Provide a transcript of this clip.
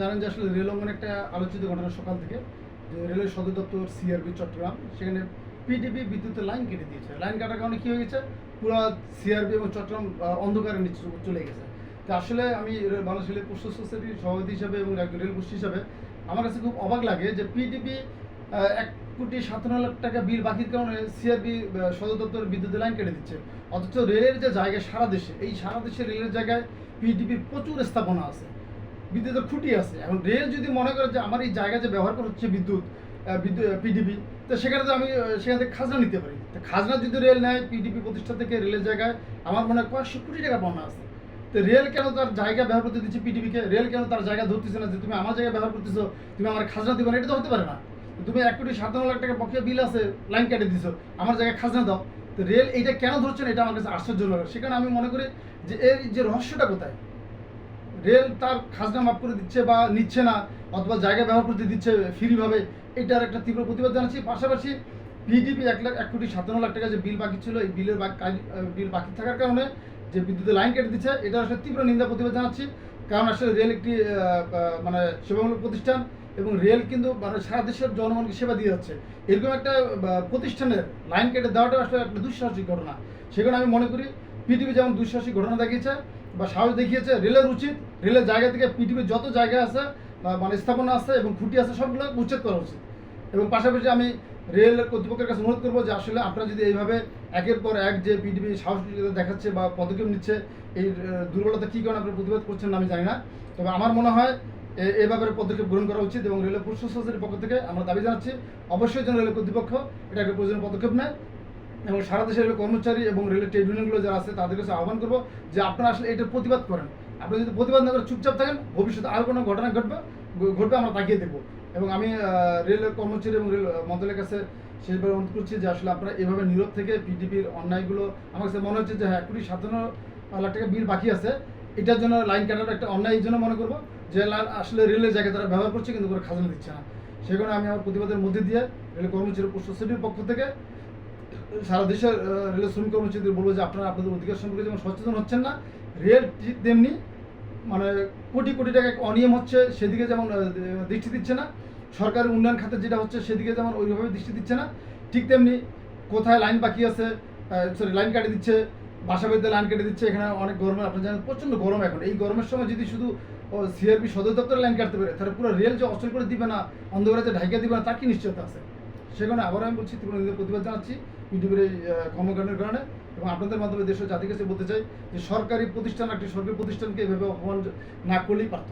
জানেন যে আসলে রেল অঙ্গনে একটা আলোচিত ঘটনা সকাল থেকে, যে রেলের সদর দপ্তর সিআরবি, চট্টগ্রাম, সেখানে পিডিপি বিদ্যুতের লাইন কেটে দিয়েছে। লাইন কাটার কারণে কী হয়ে গেছে? পুরো সিআরবি এবং চট্টগ্রাম অন্ধকারের নিচে চলে গেছে। তো আসলে আমি বাংলাদেশ রেলের পোস্ট সোসাইটির সভাপতি হিসাবে এবং একজন রেল গোষ্ঠী হিসাবে আমার কাছে খুব অবাক লাগে যে পিডিপি এক কোটি সাতান্ন লাখ টাকা বিল বাকির কারণে সিআরবি সদর দপ্তরের বিদ্যুতের লাইন কেটে দিচ্ছে। অথচ রেলের যে জায়গা সারা দেশে, এই সারা দেশে রেলের জায়গায় পিডিপির প্রচুর স্থাপনা আছে। বিদ্যুতের খুঁটি আছে। এখন রেল যদি মনে করে যে আমার এই জায়গা যে ব্যবহার করা হচ্ছে বিদ্যুৎ বিদ্যুৎ পিডিপি তো সেখানে তো আমি সেখান থেকে খাজনা নিতে পারি। তো খাজনা যদি রেল নেয় পিডিপি প্রতিষ্ঠান থেকে রেলের জায়গায়, আমার মনে হয় কয়েকশো কোটি টাকা পাওনা আছে। তো রেল কেন তার জায়গা ব্যবহার করতে দিচ্ছে পিডিপিকে রেল কেন তার জায়গা ধরতেছে না যে তুমি আমার জায়গা ব্যবহার করতেছো, তুমি আমার খাজনা দিবে এটা তো হতে পারে না। তুমি এক কোটি সাতান্ন লাখ টাকা বকেয়া বিল আছে লাইন কেটে দিছো, আমার জায়গায় খাজনা দাও। তো রেল এইটা কেন ধরছে না, এটা আমার কাছে আশ্চর্য সেখানে আমি মনে করি যে এর যে রহস্যটা কোথায়? রেল তার খাজনা মাফ করে দিচ্ছে বা নিচ্ছে না, অথবা জায়গা ব্যবহার করতে দিচ্ছে ফ্রিভাবে, এটার একটা তীব্র প্রতিবাদ জানাচ্ছি। পাশাপাশি পিডিপি এক লাখ, এক কোটি সাতান্ন লাখ টাকা যে বিল বাকি ছিল, এই বিলের বিল বাকি থাকার কারণে যে বিদ্যুতের লাইন কেটে দিচ্ছে এটা আসলে তীব্র নিন্দা, প্রতিবাদ জানাচ্ছি। কারণ আসলে রেল একটি মানে সেবামূলক প্রতিষ্ঠান এবং রেল কিন্তু মানে সারা দেশের জনগণকে সেবা দিয়ে যাচ্ছে। এরকম একটা প্রতিষ্ঠানের লাইন কেটে দেওয়াটা আসলে একটা দুঃসাহসিক ঘটনা। সেখানে আমি মনে করি পৃথিবী যেমন দুঃসাহসিক ঘটনা দেখিয়েছে বা সাহস দেখিয়েছে, রেলের উচিত, রেলের জায়গা থেকে পৃথিবীর যত জায়গা আছে মানে স্থাপনা আছে এবং খুঁটি আছে, সবগুলো উচ্ছেদ করা উচিত। এবং পাশাপাশি আমি রেল কর্তৃপক্ষের কাছে অনুরোধ করব যে আসলে আপনারা যদি এইভাবে একের পর এক যে পিডিবি সাহসিকতা দেখাচ্ছে বা পদক্ষেপ নিচ্ছে, এই দুর্বলতা কী কারণে আপনারা প্রতিবাদ করছেন আমি জানি না। তবে আমার মনে হয় এ- পদক্ষেপ গ্রহণ করা উচিত এবং রেলের পুরুষ সোসাইটির পক্ষ থেকে আমরা দাবি জানাচ্ছি, অবশ্যই যেন রেল কর্তৃপক্ষ এটা একটা প্রয়োজনীয় পদক্ষেপ নেয়। এবং সারা দেশের কর্মচারী এবং রেলের ট্রেড ইউনিয়নগুলো যারা আছে তাদের কাছে আহ্বান করব যে আপনারা আসলে এটার প্রতিবাদ করেন। আপনি যদি প্রতিবাদ না করে চুপচাপ থাকেন, ভবিষ্যতে আর কোনো ঘটনা ঘটবে ঘটবে আমরা তাকিয়ে দেখব। এবং আমি রেলের কর্মচারী এবং রেল মন্ত্রণালয়ের কাছে শেষবার অনুরোধ করছি যে আসলে আপনারা এভাবে নীরব থেকে পিডিপির অন্যায়গুলো, আমার কাছে মনে হচ্ছে যে হ্যাঁ কুড়ি, সাতান্ন লাখ টাকা বিল বাকি আছে। এটার জন্য লাইন কাটার একটা অন্যায় জন্য মনে করব যে আসলে রেলের জায়গায় তারা ব্যবহার করছে, কিন্তু করে খাজনা দিচ্ছে না। সে কারণে আমি আমার প্রতিবাদের মধ্যে দিয়ে রেল কর্মচারী সোসাইটির পক্ষ থেকে সারা দেশের রেলের শ্রমিক কর্মচারীদের বলব যে আপনারা আপনাদের অধিকার সম্পর্কে যেমন সচেতন হচ্ছেন না, রেল তেমনি মানে কোটি কোটি টাকা অনিয়ম হচ্ছে, সেদিকে যেমন দৃষ্টি দিচ্ছে না, সরকারের উন্নয়ন খাতে যেটা হচ্ছে, সেদিকে যেমন ওইভাবে দৃষ্টি দিচ্ছে না, ঠিক তেমনি কোথায় লাইন বাকি আছে সরি লাইন কাটে দিচ্ছে, বাসা বাড়িতে লাইন কেটে দিচ্ছে, এখানে অনেক গরমে আপনি জানেন, প্রচণ্ড গরম এখন। এই গরমের সময় যদি শুধু সিআরপি সদর দপ্তরে লাইন কাটতে পারে, তাহলে পুরো রেল যে অচল করে দিবে না, অন্ধকারে যে ঢাকিয়ে দিবে না, তার কি নিশ্চয়তা আছে? সেখানে আবারও আমি বলছি তীব্র প্রতিবাদ জানাচ্ছি বিজেপির এই কর্মকাণ্ডের কারণে এবং আপনাদের মাধ্যমে দেশের জাতির কাছে বলতে চাই যে সরকারি প্রতিষ্ঠান একটি সরকারি প্রতিষ্ঠানকে এভাবে অপমান না করলেই পারত।